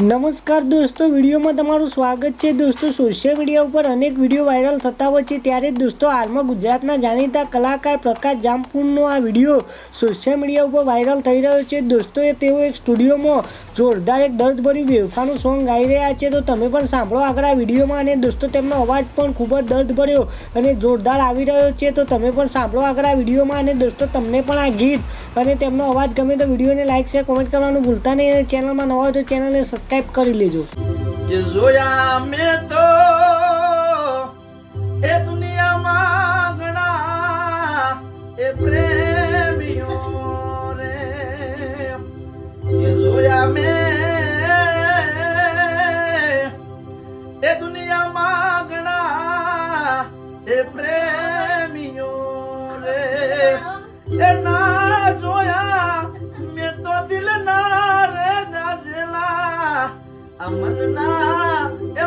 નમસ્કાર દોસ્તો, વિડીયોમાં તમારું સ્વાગત છે. દોસ્તો સોશિયલ મીડિયા ઉપર અનેક વીડિયો વાયરલ થતા હોય છે. ત્યારે દોસ્તો, હાલમાં ગુજરાતના જાણીતા કલાકાર પ્રકાશ જામપુરનો આ વીડિયો સોશિયલ મીડિયા ઉપર વાયરલ થઈ રહ્યો છે. દોસ્તો, એ તેઓ એક સ્ટુડિયોમાં જોરદાર એક દર્દભર્યું વેવખાનું સોંગ ગાઈ રહ્યા છે. તો તમે પણ સાંભળો આગળ આ વિડીયોમાં. અને દોસ્તો, તેમનો અવાજ પણ ખૂબ જ દર્દભર્યો અને જોરદાર આવી રહ્યો છે. તો તમે પણ સાંભળો આગળ આ વિડીયોમાં. અને દોસ્તો, તમને પણ આ ગીત અને તેમનો અવાજ ગમે તો વિડીયોને લાઇક શેર કોમેન્ટ કરવાનું ભૂલતા નહીં. અને ચેનલમાં નવા હોય તો ચેનલને સબસ્ક્રાઈબ કરી લેજો. જોયા મેં તો એ દુનિયામાં ઘણા એ પ્રેમીઓ રે. જોયા મેં એ દુનિયામાં ઘણા એ પ્રેમીઓ રે. એ આ મનના એ